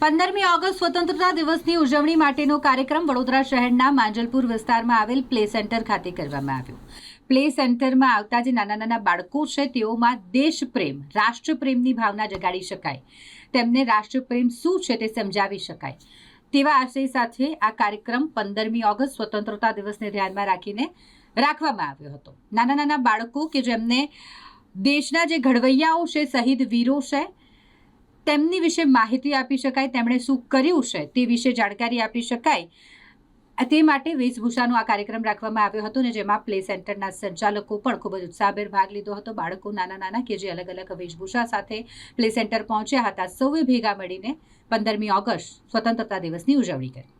પંદરમી ઓગસ્ટ સ્વતંત્રતા દિવસની ઉજવણી માટેનો કાર્યક્રમ વડોદરા શહેરના માંજલપુર વિસ્તારમાં આવેલ પ્લે સેન્ટર ખાતે કરવામાં આવ્યો. પ્લે સેન્ટરમાં આવતા જે નાના નાના બાળકો છે, તેઓમાં દેશપ્રેમ, રાષ્ટ્રપ્રેમની ભાવના જગાડી શકાય. તેમને રાષ્ટ્રપ્રેમ શું છે તે સમજાવી શકાય. તેવા આશય સાથે આ કાર્યક્રમ પંદરમી ઓગસ્ટ સ્વતંત્રતા દિવસને ધ્યાનમાં રાખીને રાખવામાં આવ્યો હતો. નાના નાના બાળકો કે જેમને દેશના જે ઘડવૈયાઓ છે, શહીદ વીરો છે તેમની વિશે માહિતી આપી શકાય, તેમણે શું કર્યું છે તે વિશે જાણકારી આપી શકાય. તે માટે વેશભૂષાનો આ કાર્યક્રમ રાખવામાં આવ્યો હતો ને જેમાં પ્લે સેન્ટરના સંચાલકો પણ ખૂબ જ ઉત્સાહભેર ભાગ લીધો હતો. બાળકો નાના નાના કે જે અલગ અલગ વેશભૂષા સાથે પ્લે સેન્ટર પહોંચ્યા હતા, સૌએ ભેગા મળીને પંદરમી ઓગસ્ટ સ્વતંત્રતા દિવસની ઉજવણી કરી.